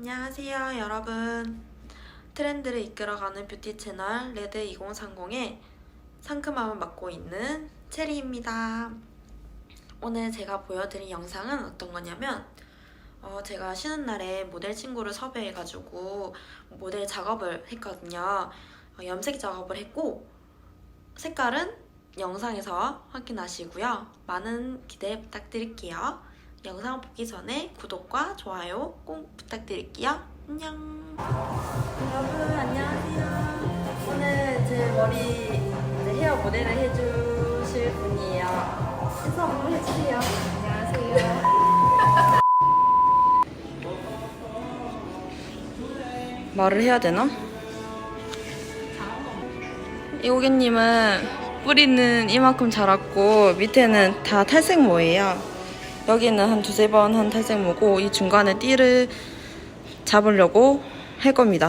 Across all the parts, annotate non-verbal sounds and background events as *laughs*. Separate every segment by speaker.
Speaker 1: 안녕하세요, 여러분. 트렌드를 이끌어가는 뷰티 채널 레드 2030의 상큼함을 맡고 있는 체리입니다. 오늘 제가 보여드릴 영상은 어떤 거냐면, 어, 제가 쉬는 날에 모델 친구를 섭외해가지고 모델 작업을 했거든요. 어, 염색 작업을 했고, 색깔은 영상에서 확인하시고요. 많은 기대 부탁드릴게요. 영상 보기 전에 구독과 좋아요 꼭 부탁드릴게요. 안녕. 여러분 안녕하세요. 오늘 제 머리 헤어 모델을 해주실 분이에요. 인사 한번 해주세요.
Speaker 2: 안녕하세요.
Speaker 1: 말을 해야 되나? 이 고객님은 뿌리는 이만큼 자랐고 밑에는 다 탈색 모예요. 여기는 한 두세 번 한 탈색모고 이 중간에 띠를 잡으려고 할 겁니다.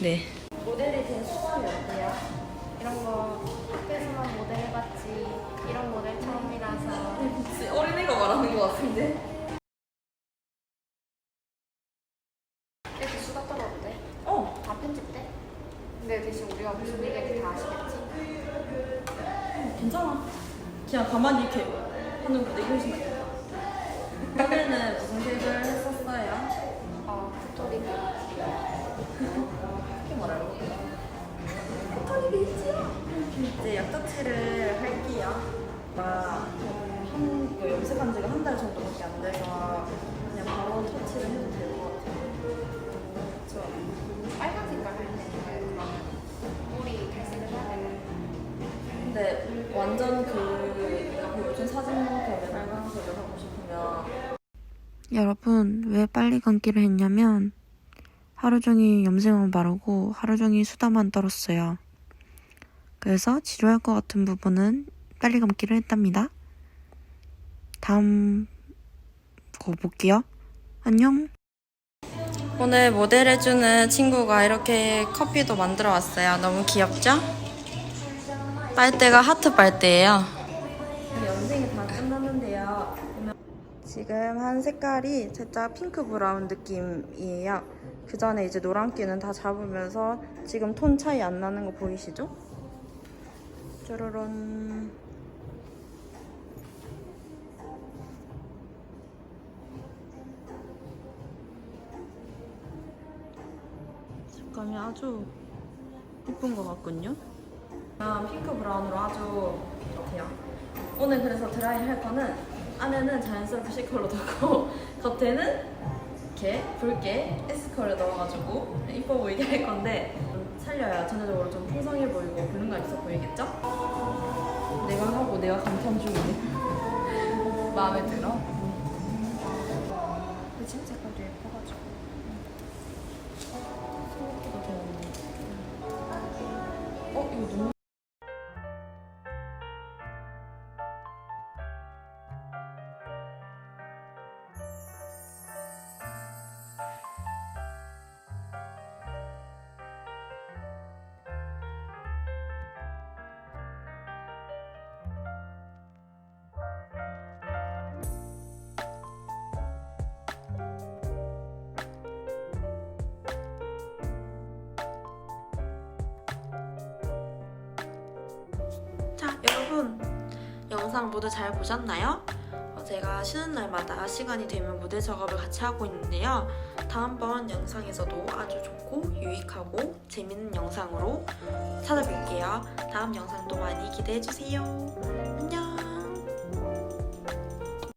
Speaker 1: 네.
Speaker 2: 모델이 된 소감이 어때요? 이런 거 학교에서만 모델 해봤지 이런 모델 처음이라서
Speaker 1: 어린이가 말하는 것 같은데.
Speaker 2: 이렇게 수다 떨어도 돼?
Speaker 1: 어,
Speaker 2: 다 편집돼? 근데 대신 우리가 무슨 얘기인지 다 아시겠지?
Speaker 1: 괜찮아. 그냥 가만히 이렇게 하는 거 되게 훨씬 낫 이? 이제 약터치를 할게요. 나한 이거 염색한 지가 한 달 정도밖에 안 돼서 그냥 바로 터치를 해도 될 것 같아요. 그렇죠.
Speaker 2: 빨간 색깔 할 때는 그럼 머리 탈색을 해야 되는
Speaker 1: 근데 완전 그 내가 보여준 사진만큼의 빨간색을 하고 싶으면 여러분 왜 빨리 감기를 했냐면 하루 종일 염색만 바르고 하루 종일 수다만 떨었어요. 그래서 치료할 것 같은 부분은 빨리 감기를 했답니다. 다음 거 볼게요. 안녕. 오늘 모델 해주는 친구가 이렇게 커피도 만들어 왔어요. 너무 귀엽죠? 빨대가 하트 빨대예요. 염색이 다 끝났는데요. 지금 한 색깔이 살짝 핑크 브라운 느낌이에요. 그 전에 이제 노란기는 다 잡으면서 지금 톤 차이 안 나는 거 보이시죠? 짜라란. 색감이 아주 예쁜 것 같군요. 아, 핑크 브라운으로 아주 좋대요. 오늘 그래서 드라이 할 거는 안에는 자연스럽게 C컬러 넣고 *laughs* 겉에는 이렇게 붉게 S컬러 넣어가지고 이뻐 보이게 할 건데 좀 살려야 전체적으로 좀 풍성해 보이고 볼륨감 있어 보이겠죠? 내가 하고 내가 감탄 중이네. *laughs* 마음에 들어?
Speaker 2: 그침 색깔도 예뻐
Speaker 1: 자, 여러분. 영상 모두 잘 보셨나요? 어, 제가 쉬는 날마다 시간이 되면 무대 작업을 같이 하고 있는데요. 다음번 영상에서도 아주 좋고 유익하고 재밌는 영상으로 찾아뵐게요. 다음 영상도 많이 기대해주세요.